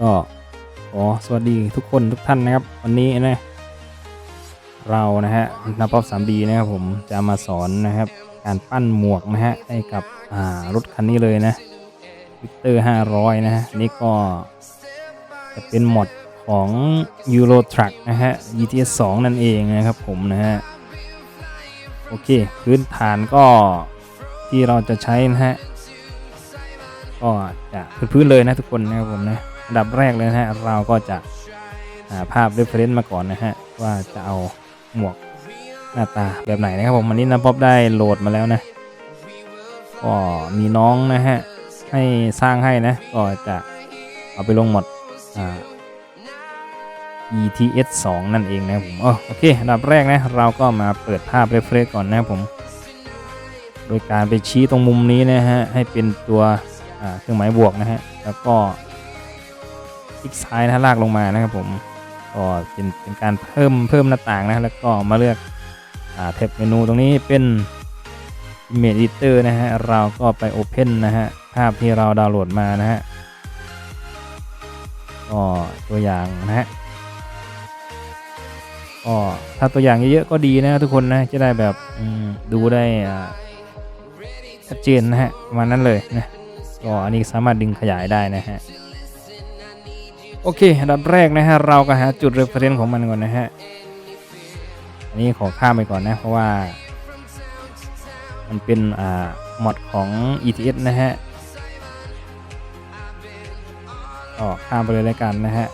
ก็ขอสวัสดีทุกคนทุกท่านนะครับ วันนี้นะเรานะฮะนับป๊อป 3D นะครับผมจะมาสอนนะครับ การปั้นหมวกนะฮะให้กับอ่ารถคันนี้เลยนะวิกเตอร์500นะฮะนี่ก็จะเป็นหมดของ Euro Truck นะฮะ GTS 2 นั่นเองนะครับผมนะฮะ โอเค พื้นฐานก็ที่เราจะใช้นะฮะ ก็จะพื้นๆเลยนะทุกคนนะครับผมนะ อันดับแรกเลยนะฮะเราก็จะหาภาพ reference มาก่อนนะฮะว่าจะเอาหมวกหน้าตาแบบไหนนะครับผมวันนี้นะป๊อบได้โหลดมาแล้วนะก็มีน้องนะฮะให้สร้างให้นะก็จะเอาไปลงหมดอ่า ETS 2 นั่นเองนะผมโอเคอันดับแรกนะเราก็มาเปิดภาพ reference ก่อนนะครับผม โดยการไปชี้ตรงมุมนี้นะฮะให้เป็นตัวเครื่องหมายบวกนะฮะแล้วก็ ลิกซ้ายนะลากลงมานะครับผมก็เป็นเป็นการเพิ่มเพิ่มหน้าต่างนะแล้วก็มาเลือกอ่าแท็บเมนูตรงนี้เป็น Image Editor นะฮะเราก็ไป Open นะฮะภาพที่เราดาวน์โหลดมานะฮะก็ตัวอย่างนะฮะก็ถ้าตัวอย่างเยอะๆก็ดีนะทุกคนนะจะได้แบบดูได้ชัดเจนนะฮะประมาณนั้นเลยนะก็อันนี้สามารถดึงขยายได้นะฮะ โอเคอันดับแรกนะฮะเราก็หาจุด reference ของมันก่อนนะฮะอันนี้ขอข้ามไปก่อนนะ เพราะว่า มันเป็นอ่าหมดของ ETS นะฮะก็ข้ามไปเลยแล้วกันนะฮะ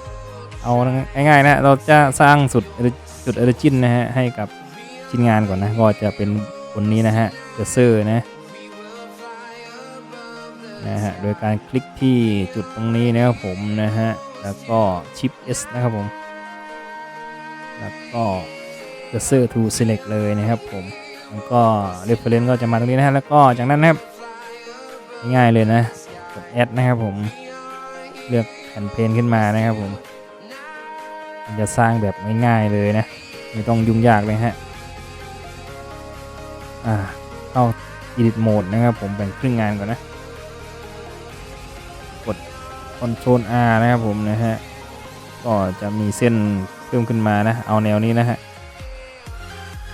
เอาง่ายๆนะ เราจะสร้างสุดจุด origin นะฮะ ให้กับชิ้นงานก่อนนะ ก็จะเป็นบนนี้นะฮะเซอร์นะนะฮะ โดยการคลิกที่จุดตรงนี้นะครับผมนะฮะ แล้วก็ชิป S นะครับผม แล้วก็ cursor to select เลยนะครับผมแล้วก็ reference ก็จะมาตรงนี้นะฮะแล้วก็จากนั้นนะครับง่ายเลยนะกด add นะครับผมเลือกแผ่นเพลนขึ้นมานะครับผมมันจะสร้างแบบง่ายๆเลยนะไม่ต้องยุ่งยากเลยฮะอ่าเข้า edit mode นะครับผมแบ่งครึ่งงานก่อนนะ Ctrl R นะครับผมนะฮะก็จะมีเส้นเพิ่มขึ้นมานะเอาแนวนี้นะฮะ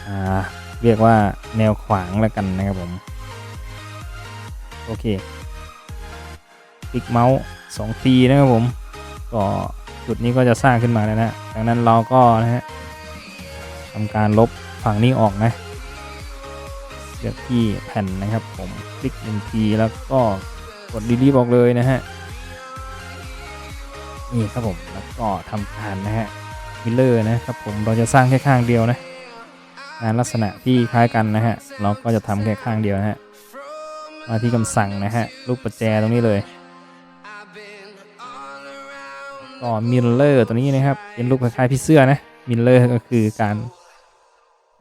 อ่าเรียกว่าแนวขวางแล้วกันนะครับผมโอเคคลิกเมาส์2ทีนะครับผมก็จุดนี้ก็จะสร้างขึ้นมาแล้วนะดังนั้นเราก็นะฮะทำการลบฝั่งนี้ออกนะเลือกที่แผ่นนะครับผมคลิกหนึ่งทีแล้วก็กด delete ออกเลยนะฮะ นี่ครับผมแล้วก็ทำการนะฮะมิลเลอร์นะครับผมเราจะสร้างแค่ข้างเดียวนะงานลักษณะที่คล้ายกันนะฮะเราก็จะทำแค่ข้างเดียวนะฮะมาที่คำสั่งนะฮะรูปประแจตรงนี้เลยก็มิลเลอร์ตัวนี้นะครับเป็นรูปคล้ายๆพี่เสื้อนะมิลเลอร์ก็คือการ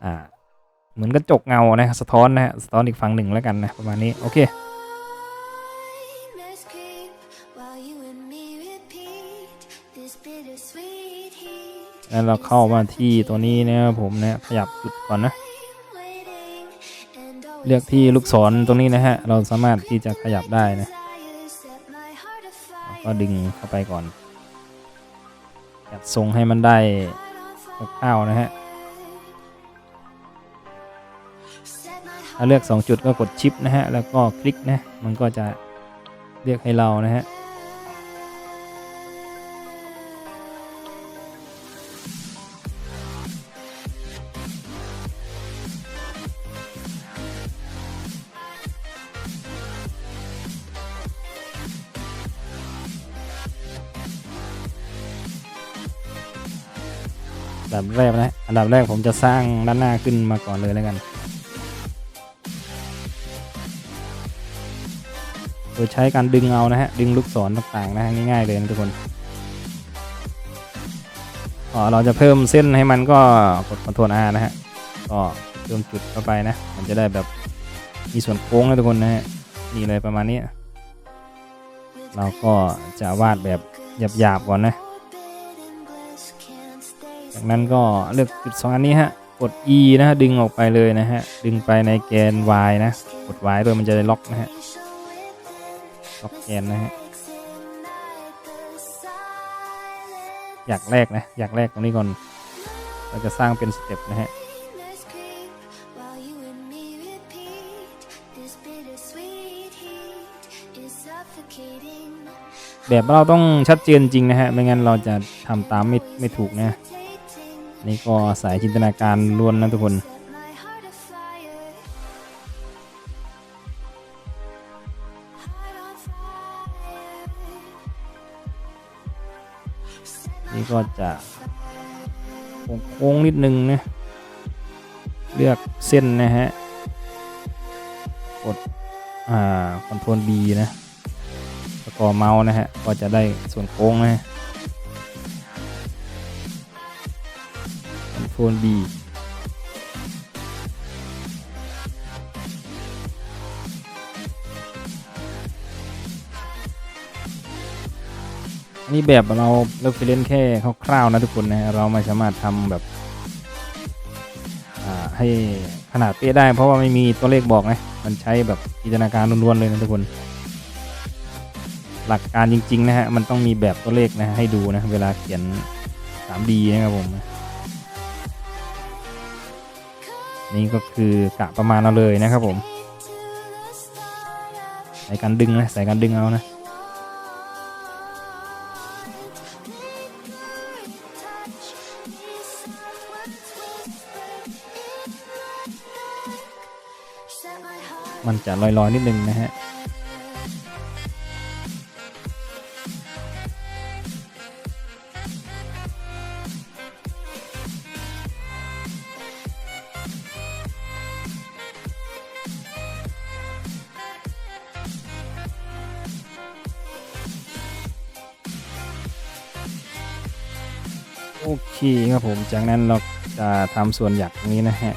อ่าเหมือนกระจกเงานะสะท้อนนะฮะสะท้อนอีกฝั่งหนึ่งแล้วกันนะประมาณนี้โอเค แล้วเราเข้ามาที่ตัวนี้นะครับผมนะขยับจุดก่อนนะ Waiting and เลือกที่ลูกศรตรงนี้นะฮะ เราสามารถที่จะขยับได้นะ desires set my heart แล้ว afire. ก็ดึงเข้าไปก่อนจัดทรงให้มันได้คร่าวๆนะฮะ Set my ถ้าเลือก 2 จุดก็กดชิปนะฮะ แล้วก็คลิกนะ มันก็จะเลือกให้เรานะฮะ ดับแรกนะอันดับแรกผมจะสร้างด้านหน้าขึ้นมาก่อนเลยแล้วกัน โดยใช้การดึงเอานะฮะ ดึงลูกศรต่างๆนะฮะง่ายๆเลยนะทุกคนอ๋อเราจะเพิ่มเส้นให้มันก็กด Ctrl R นะฮะ ก็เพิ่มจุดเข้าไปนะ มันจะได้แบบมีส่วนโค้งนะทุกคนนะฮะ นี่เลยประมาณนี้ เราก็จะวาดแบบหยาบๆก่อนนะ จากนั้นก็เลือกจุดสองอันนี้ฮะ กด E นะฮะ ดึงออกไปเลยนะฮะ ดึงไปในแกน Y นะ กด Y ด้วยมันจะได้ล็อกนะฮะ ล็อกแกนนะฮะ อยากแรกนะ อยากแรกตรงนี้ก่อน เราจะสร้างเป็นสเต็ปนะฮะแบบเราต้องชัดเจนจริงนะฮะ ไม่งั้นเราจะทำตามไม่ไม่ถูกนะ นี่ก็สายจินตนาการล้วนนะทุกคน นี่ก็จะโค้งนิดนึงนะ เลือกเส้นนะฮะ กด อ่าคอนโทรล B นะ แล้วก็เมาส์นะฮะ ก็จะได้ส่วนโค้งนะ ฮะคอนโทรล B อันนี้แบบเราเลือกไปเล่นแค่คร่าวๆนะทุกคนนะฮะเราไม่สามารถทำแบบให้ขนาดเป๊ะได้ เพราะว่าไม่มีตัวเลขบอกนะมันใช้แบบจินตนาการล้วนๆเลยนะทุกคน หลักการจริงๆนะฮะมันต้องมีแบบตัวเลขนะให้ดูนะเวลาเขียน 3D นะครับผม นี่ก็คือกะประมาณเราเลยนะครับผมใส่การดึงนะใส่การดึงเอานะมันจะลอยๆนิดนึงนะฮะ โอเคครับผม จากนั้นเราจะทำส่วนหยักตรงนี้นะฮะ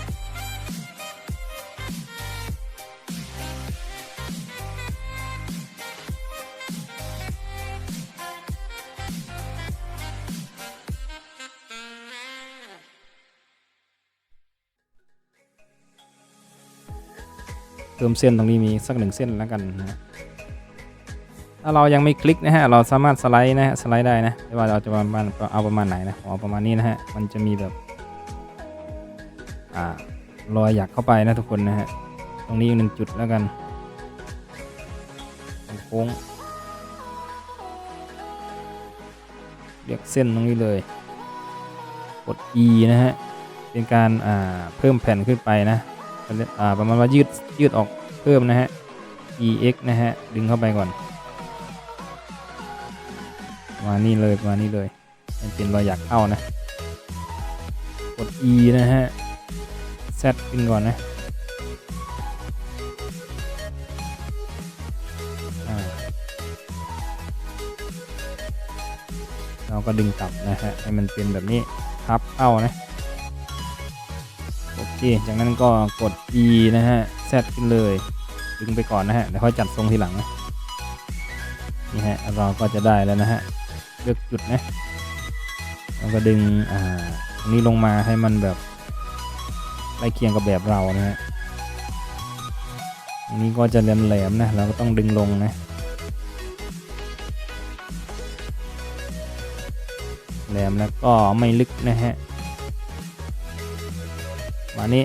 เติมเส้นตรงนี้มีสักหนึ่งเส้นแล้วกันนะฮะ ถ้าเรายังไม่คลิกนะฮะ เราสามารถสไลด์นะฮะ สไลด์ได้นะไม่ว่าเราจะประมาณเอาประมาณไหนนะเอาประมาณนี้นะฮะ มันจะมีแบบ อ่ารอยหยักเข้าไปนะทุกคนนะฮะ ตรงนี้อีกหนึ่งจุดแล้วกันโค้งเรียกเส้นตรงนี้เลย กด E นะฮะ เป็นการอ่าเพิ่มแผ่นขึ้นไปนะอ่าประมาณว่ายืดยืดออกเพิ่มนะฮะ ex นะฮะ ดึงเข้าไปก่อน มานี้เลยมานี้เลย มันเป็นรอยหยักเข้านะ กด e นะฮะ z ขึ้นก่อนนะเราก็ดึงกลับนะฮะ ให้มันเป็นแบบนี้พับเข้านะ โอเค จากนั้นก็กด E นะฮะ Z ขึ้นเลย ดึงไปก่อนนะฮะ เดี๋ยวค่อยจัดทรงทีหลังนะนี่ฮะเราก็จะได้แล้วนะฮะ เลือกจุดนะเราก็ดึงอ่าตรงนี้ลงมาให้มันแบบใกล้เคียงกับแบบเรานะฮะอันนี้ก็จะแหลมๆนะเราก็ต้องดึงลงนะแหลมแล้วก็ไม่ลึกนะฮะมานี้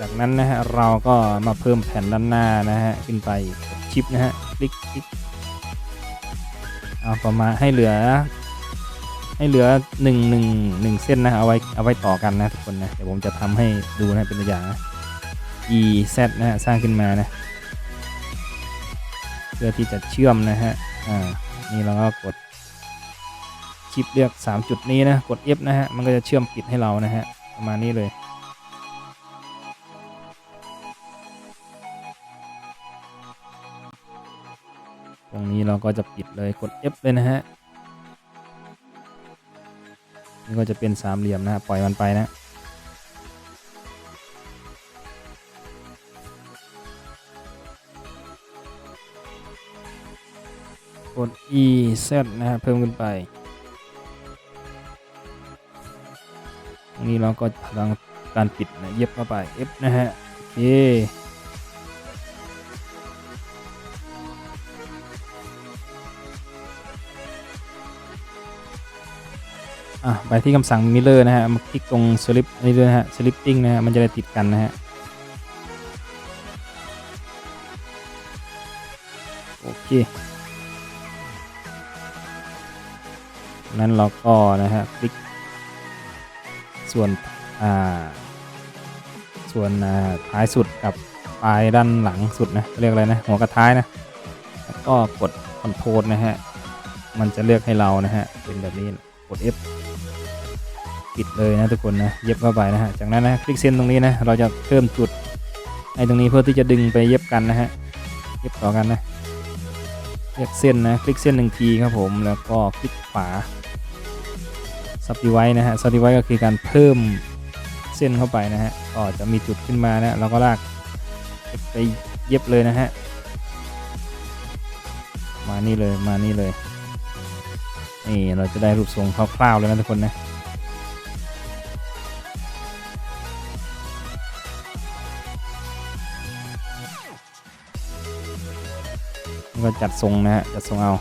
จากนั้นนะฮะเราก็มาเพิ่มแผ่นด้านหน้านะฮะขึ้นไปก ดชิปนะฮะคลิกคลิกเอาประมาณให้เหลือ ให้เหลือหนึ่งหนึ่งหนึ่งเส้นนะเอาไว้เอาไว้ต่อกันนะทุกคนนะเดี๋ยวผมจะทำให้ดูนะเป็นตัวอย่างนะ e z นะฮะสร้างขึ้นมานะเพื่อที่จะเชื่อมนะฮะอ่านี่เราก็กดชิปเลือก 3 จุดนี้นะ กด F นะฮะ มันก็จะเชื่อมปิดให้เรานะฮะ ประมาณนี้เลย ตรงนี้เราก็จะปิดเลยกด F เลยนะฮะนี่ก็จะเป็นสามเหลี่ยมนะฮะปล่อยมันไปนะกด E Z นะฮะเพิ่มขึ้นไป ตรงนี้เราก็ทำการปิดนะเย็บเข้าไป F นะฮะ โอเค อะไปที่คำสั่งมิเลอร์นะฮะมาคลิกตรงสลิปนี่ด้วยนะฮะสลิปปิ้งนะฮะมันจะได้ติดกันนะฮะโอเคนั้นเราก็นะฮะคลิกส่วนอ่าส่วนอ่าท้ายสุดกับปลายด้านหลังสุดนะเรียกอะไรนะหัวกับท้ายนะแล้วก็กดคอนโทรลนะฮะมันจะเลือกให้เรานะฮะเป็นแบบนี้กด F ปิดเลยนะทุกคนนะเย็บเข้าไปนะฮะจากนั้นนะคลิกเส้นตรงนี้นะเราจะเพิ่มจุดให้ตรงนี้เพื่อที่จะดึงไปเย็บกันนะฮะเย็บต่อกันนะเลือกเส้นนะคลิกเส้นหนึ่งทีครับผมแล้วก็คลิกขวาซับดีไว้นะฮะซับดีไว้ก็คือการเพิ่มเส้นเข้าไปนะฮะก็จะมีจุดขึ้นมานะเราก็ลากไปเย็บเลยนะฮะมานี่เลยมานี่เลยนี่เราจะได้รูปทรงคร่าวๆเลยนะทุกคนนะ ก็จัดทรงนะฮะจัดทรงเอา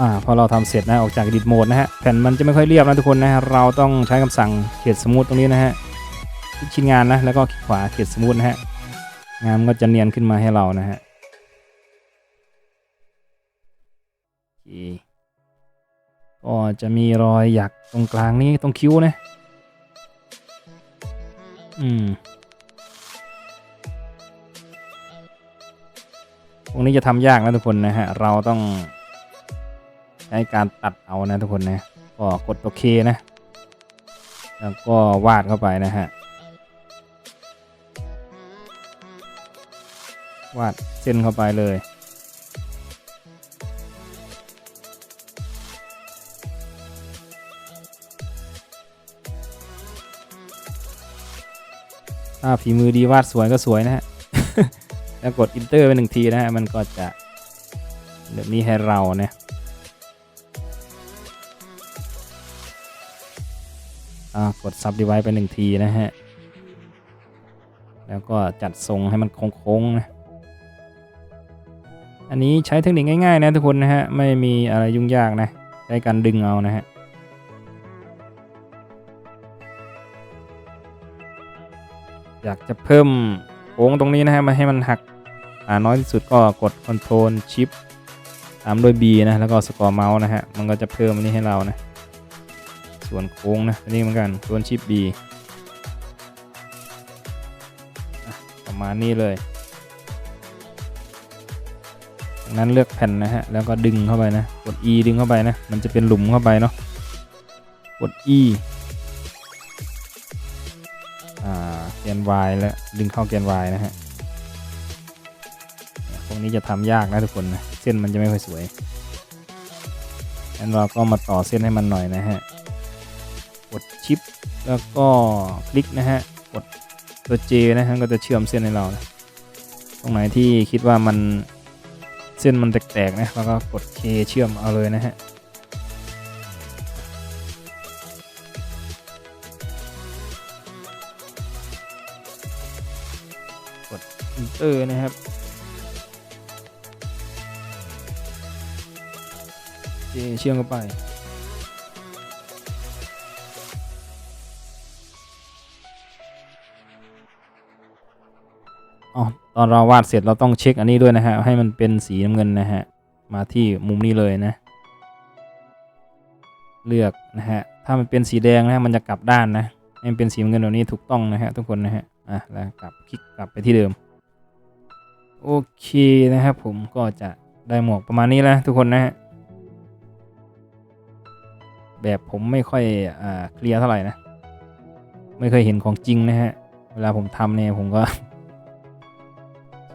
อ่าพอเราทำเสร็จนะออกจาก edit mode นะฮะแผ่นมันจะไม่ค่อยเรียบนะทุกคนนะฮะเราต้องใช้คำสั่งเขียนสมูทตรงนี้นะฮะชิ้นงานนะแล้วก็คลิกขวาเขียนสมูทนะฮะงานก็จะเนียนขึ้นมาให้เรานะฮะก็จะมีรอยหยักตรงกลางนี้ตรงคิ้วนะ อืม ตรงนี้จะทำยากนะทุกคนนะฮะ เราต้อง ช้การตัดเอานะทุกคนนะก็กดโอเคนะ แล้วก็วาดเข้าไปนะฮะวาดเส้นเข้าไปเลย ถ้าฝีมือดีวาดสวยก็สวยนะฮะ แล้วกด Enter ไปหนึ่งทีนะฮะ มันก็จะแบบนี้ให้เรานะ กดซับดีไว้ไปหนึ่งทีนะฮะ แล้วก็จัดทรงให้มันโค้งๆนะอันนี้ใช้เทคนิคง่ายๆนะทุกคนนะฮะ ไม่มีอะไรยุ่งยากนะ ใช้การดึงเอานะฮะอยากจะเพิ่มโค้งตรงนี้นะฮะมาให้มันหักน้อยที่สุดก็กด Ctrl Shift ตามด้วย B นะ แล้วก็สกอร์เมาส์นะฮะ มันก็จะเพิ่มอันนี้ให้เรานะ ส่วนโค้งนะอันนี้เหมือนกันส่วนชิป B ประมาณนี้เลยจากนั้นเลือกแผ่นนะฮะแล้วก็ดึงเข้าไปนะกด E ดึงเข้าไปนะมันจะเป็นหลุมเข้าไปเนาะกด E อ่าแกน Y แล้วดึงเข้าแกน Y นะฮะเนี่ยพวกนี้จะทำยากนะทุกคนนะเส้นมันจะไม่ค่อยสวยงั้นเราก็มาต่อเส้นให้มันหน่อยนะฮะ ชิป แล้วก็คลิกนะฮะ กดตัว J นะฮะ ก็จะเชื่อมเส้นให้เรานะตรงไหนที่คิดว่ามันเส้นมันแตกๆนะ แล้วก็กด K เชื่อมเอาเลยนะฮะกด Enter นะครับ J เชื่อมเข้าไป อ๋อตอนเราวาดเสร็จเราต้องเช็คอันนี้ด้วยนะฮะ ให้มันเป็นสีน้ำเงินนะฮะ มาที่มุมนี้เลยนะ เลือกนะฮะ ถ้ามันเป็นสีแดงนะฮะมันจะกลับด้านนะ ให้มันเป็นสีน้ำเงินแบบนี้ถูกต้องนะฮะทุกคนนะฮะ อะแล้วกลับคลิกกลับไปที่เดิม โอเคนะครับผมก็จะได้หมวกประมาณนี้แล้วทุกคนนะฮะ แบบผมไม่ค่อยอ่าเคลียร์เท่าไหร่นะ ไม่เคยเห็นของจริงนะฮะ เวลาผมทำเนี่ยผมก็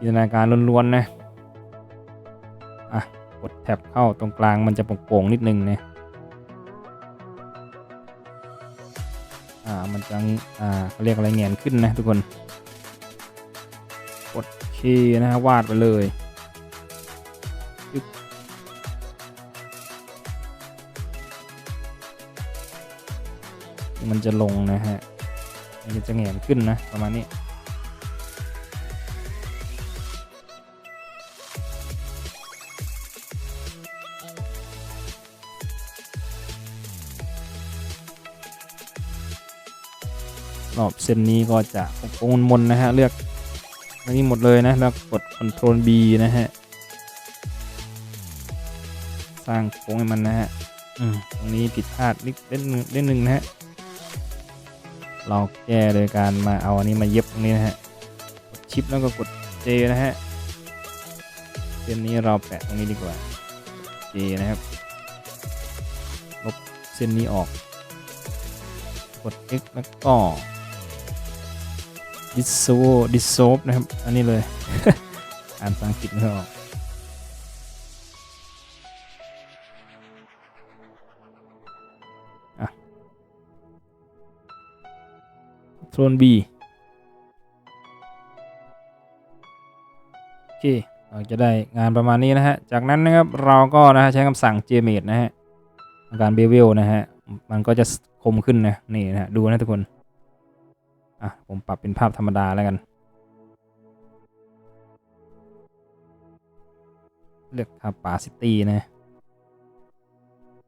จินตนาการล้วนๆนะอะกดแท็บเข้าตรงกลางมันจะโป่งๆนิดนึงนะอ่ามันจะอ่าเขาเรียกอะไรเงียนขึ้นนะทุกคน กดเคนะฮะวาดไปเลยมันจะลงนะฮะ มันจะแหงนขึ้นนะประมาณนี้ รอบเส้นนี้ก็จะโค้งมนนะฮะเลือกอันนี้หมดเลยนะแล้วกด Ctrl B นะฮะสร้างโค้งให้มันนะฮะตรงนี้ผิดพลาดนิดเล่นเล่นหนึ่งนะฮะเราแก้โดยการมาเอาอันนี้มาเย็บตรงนี้นะฮะกดชิปแล้วก็กด J นะฮะเส้นนี้เราแปะตรงนี้ดีกว่า J นะครับลบเส้นนี้ออก กด X แล้วก็ dissolve dissolve นะครับ อันนี้เลย อ่านภาษาอังกฤษไม่ค่ออกโทน B โอเคเราจะได้งานประมาณนี้นะฮะ จากนั้นนะครับเราก็นะฮะใช้คำสั่ง jmate นะฮะการ bevel นะฮะ มันก็จะคมขึ้นนะ นี่นะฮะ ดูนะทุกคน อะผมปรับเป็นภาพธรรมดาแล้วกัน เลือกคาป่าซิตี้นะ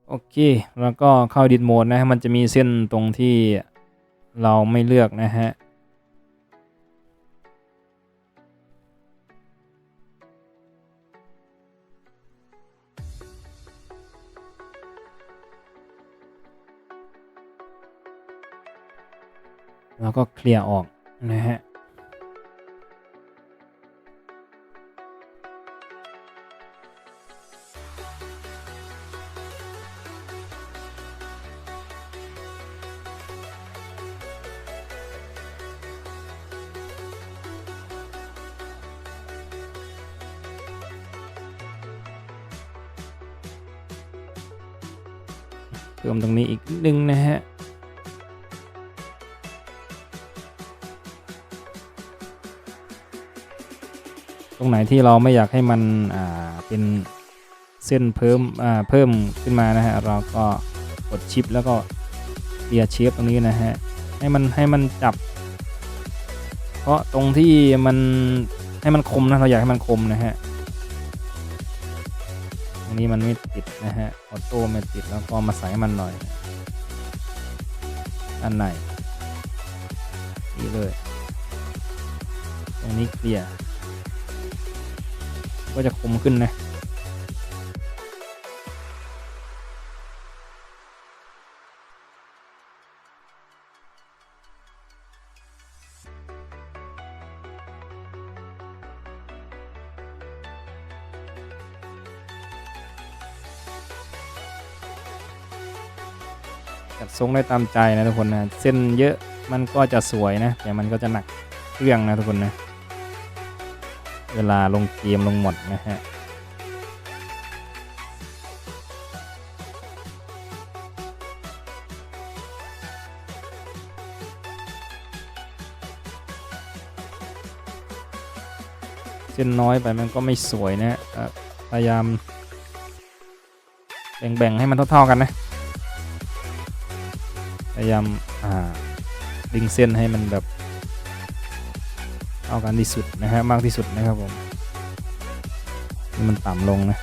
โอเค แล้วก็เข้าดิสโหมดนะ มันจะมีเส้นตรงที่เราไม่เลือกนะฮะ แล้วก็เคลียร์ออกนะฮะ ตรงไหนที่เราไม่อยากให้มันอ่าเป็นเส้นเพิ่มอ่าเพิ่มขึ้นมานะฮะเราก็กดชิปแล้วก็เลียเชฟตรงนี้นะฮะให้มันให้มันจับ เพราะตรงที่มันให้มันคมนะเราอยากให้มันคมนะฮะตรงนี้มันไม่ติดนะฮะออโต้ไม่ติดแล้วก็มาใส่มันหน่อยอันไหนนี่เลย ตรงนี้เคลียร์ ก็จะคมขึ้นนะจัดทรงได้ตามใจนะทุกคนนะ เส้นเยอะมันก็จะสวยนะ แต่มันก็จะหนักเครื่องนะทุกคนนะ เวลาลงเกมลงหมดนะฮะเส้นน้อยไปมันก็ไม่สวยนะฮะพยายามแบ่งๆให้มันเท่าๆกันนะ พยายามดึงเส้นให้มันแบบ เอากันที่สุดนะฮะมากที่สุดนะครับผมนี่มันต่ำลงนะ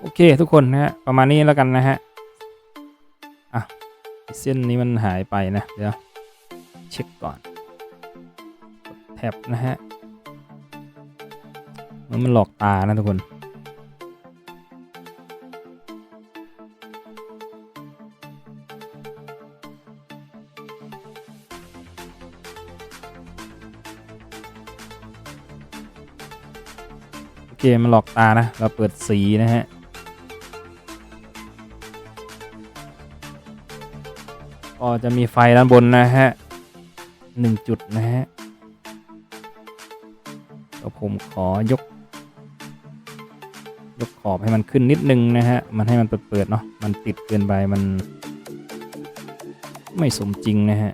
โอเคทุกคนนะฮะประมาณนี้แล้วกันนะฮะอะเส้นนี้มันหายไปนะเดี๋ยวเช็คก่อนแท็บนะฮะมันมันหลอกตานะทุกคนโอเคมันหลอกตานะ เราเปิดสีนะฮะ ก็จะมีไฟด้านบนนะฮะหนึ่งจุดนะฮะเดี๋ยวผมขอยก ยกขอบให้มันขึ้นนิดนึงนะฮะ มันให้มันเปิดๆเนาะ มันติดเกินไปมัน ไม่สมจริงนะฮะ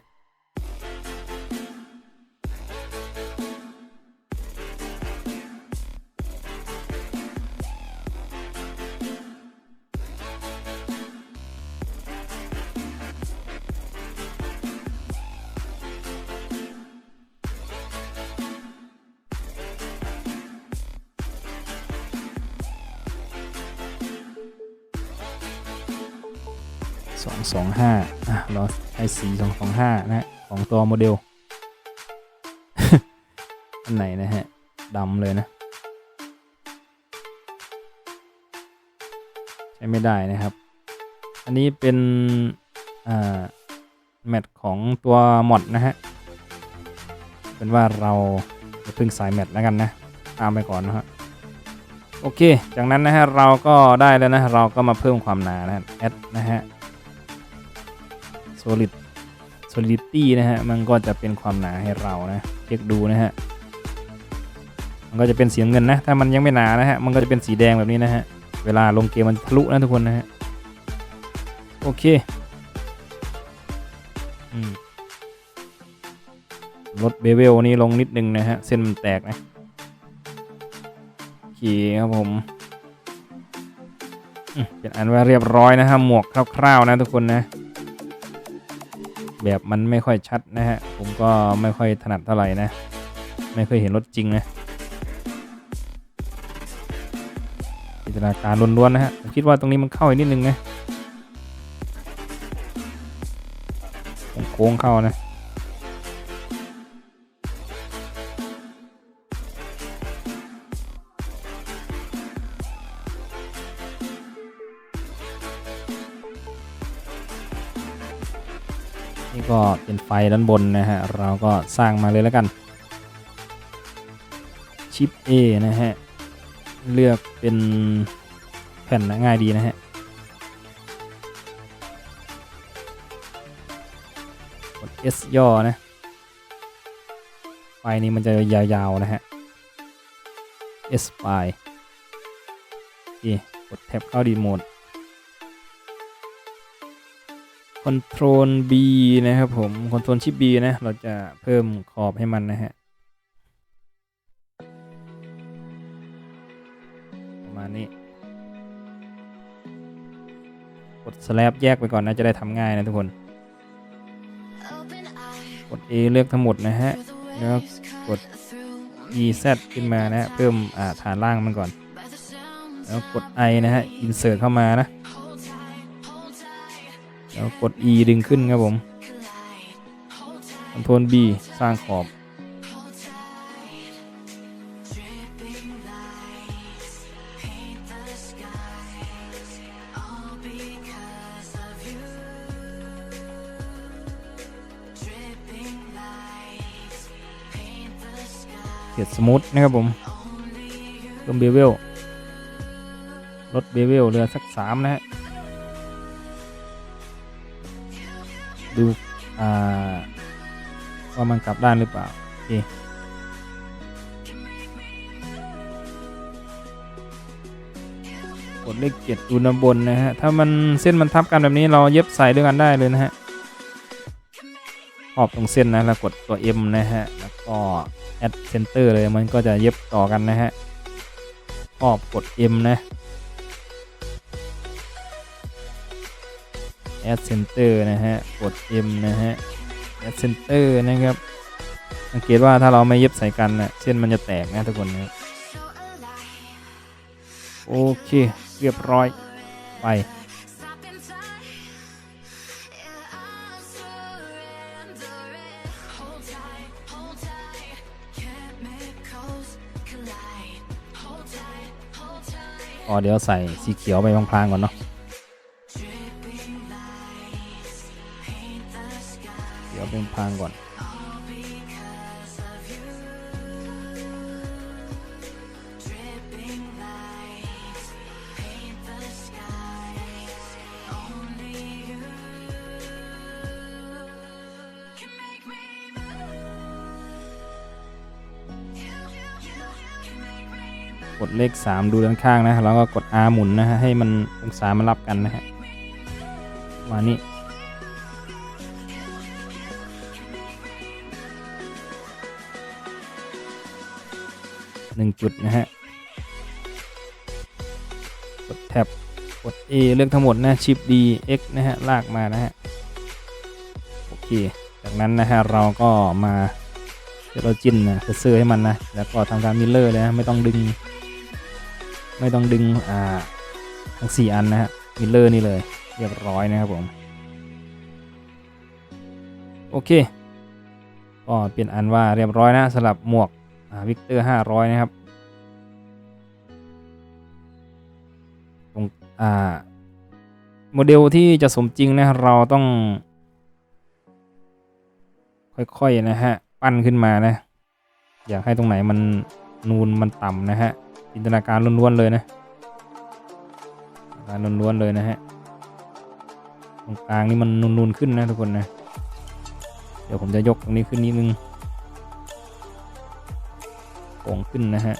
สองสองห้าอะเราให้สีสองสองห้านะฮะของตัวโมเดล อันไหนนะฮะดำเลยนะ ใช้ไม่ได้นะครับ อันนี้เป็นอ่าแมทของตัวมอดนะฮะ เป็นว่าเราจะพึ่งสายแมทแล้วกันนะ ตามไปก่อนนะฮะโอเค จากนั้นนะฮะเราก็ได้แล้วนะ เราก็มาเพิ่มความหนานะแอดนะฮะ solid solidity นะฮะ มันก็จะเป็นความหนาให้เรานะ เช็คดูนะฮะ มันก็จะเป็นสีเงินนะ ถ้ามันยังไม่หนานะฮะ มันก็จะเป็นสีแดงแบบนี้นะฮะ เวลาลงเกมมันทะลุนะทุกคนนะฮะ โอเค อืมลดเบเวลนี้ลงนิดนึงนะฮะ เส้นมันแตกนะโอเคครับผมมเป็นอันว่าเรียบร้อยนะฮะหมวกคร่าวๆนะทุกคนนะ แบบมันไม่ค่อยชัดนะฮะ ผมก็ไม่ค่อยถนัดเท่าไหร่นะ ไม่เคยเห็นรถจริงนะจินตนาการล้วนๆนะฮะผมคิดว่าตรงนี้มันเข้าอีกนิดนึงนะโค้งเข้านะ นี่ก็เป็นไฟด้านบนนะฮะ เราก็สร้างมาเลยแล้วกันชิป A นะฮะ เลือกเป็นแผ่นนะง่ายดีนะฮะกด S ย่อนะไฟนี้มันจะยาวๆนะฮะ S ไฟโอเคกดแท็บเข้าดีโหมด Ctrl B นะครับผม Ctrl Shift B นะ เราจะเพิ่มขอบให้มันนะฮะ ประมาณนี้ กด slab แยกไปก่อนนะ จะได้ทำง่ายนะทุกคน กด A เลือกทั้งหมดนะฮะ แล้วกด E Z ขึ้นมานะ เพิ่มฐานล่างมันก่อน แล้วกด I นะฮะ insert เข้ามานะ แล้วกด E ดึงขึ้นครับผมคอนโทรล B สร้างขอบเขียดสมูทนะครับผมเพิ่มเบเวล ลดเบเวลเรือสัก 3 นะฮะ ดูอ่าว่ามันกลับด้านหรือเปล่า โอเค กดเลขเจ็ดดูด้านบนนะฮะ ถ้ามันเส้นมันทับกันแบบนี้เราเย็บใส่ด้วยกันได้เลยนะฮะขอบตรงเส้นนะแล้วกดตัว M นะฮะ แล้วก็ add center เลยมันก็จะเย็บต่อกันนะฮะขอบกด M นะ Ad center นะฮะ กด M นะฮะ Ad center นะครับ สังเกตว่าถ้าเราไม่เย็บใส่กันนะเส้นมันจะแตกนะทุกคนนะโอเคเเรียบร้อย ไป อ๋อเดี๋ยวใส่สีเขียวไปพลางๆก่อนเนาะ เดี๋ยวเป็นพางก่อน กดเลข 3 ดูด้านข้างนะ แล้วก็กด R หมุนนะฮะ ให้มันองศามันรับกันนะฮะมานี่ หนึ่งจุดนะฮะ กดแท็บ กด A เลือกทั้งหมดนะชิป D X นะฮะ ลากมานะฮะ โอเค จากนั้นนะฮะ เราก็มาเดี๋ยวเราจิ้นนะเซอร์ให้มันนะ แล้วก็ทำการมิลเลอร์เลยนะ ไม่ต้องดึง ไม่ต้องดึง อ่า ทั้ง 4 อันนะฮะ มิลเลอร์นี่เลย เรียบร้อยนะครับผม โอเคก็เป็นอันว่าเรียบร้อยนะสำหรับหมวก วิกเตอร์500นะครับ ตรงอ่าโมเดลที่จะสมจริงนะเราต้อง ค่อยๆนะฮะ ปั้นขึ้นมานะ อยากให้ตรงไหนมันนูนมันต่ำนะฮะจินตนาการล้วนๆเลยนะการล้วนๆเลยนะฮะตรงกลางนี่มันนูนๆขึ้นนะทุกคนนะ เดี๋ยวผมจะยกตรงนี้ขึ้นนิดนึง โป่งขึ้นนะฮะ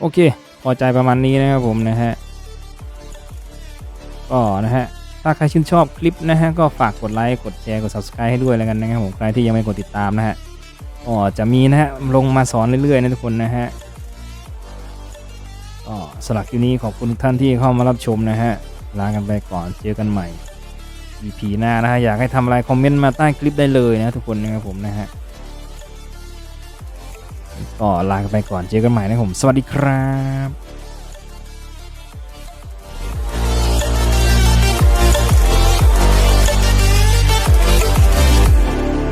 โอเคพอใจประมาณนี้นะครับผมนะฮะก็นะฮะถ้าใครชื่นชอบคลิปนะฮะก็ฝากกดไลค์กดแชร์กด subscribe ให้ด้วยแล้วกันนะครับผมใครที่ยังไม่กดติดตามนะฮะก็จะมีนะฮะลงมาสอนเรื่อยๆนะทุกคนนะฮะก็สำหรับคลิปนี้ขอบคุณทุกท่านที่เข้ามารับชมนะฮะลากันไปก่อนเจอกันใหม่ EP หน้านะฮะอยากให้ทำอะไรคอมเมนต์มาใต้คลิปได้เลยนะทุกคนนะครับผมนะฮะ ก็ลากันไปก่อนเจอกันใหม่นะครับผม สวัสดีครับ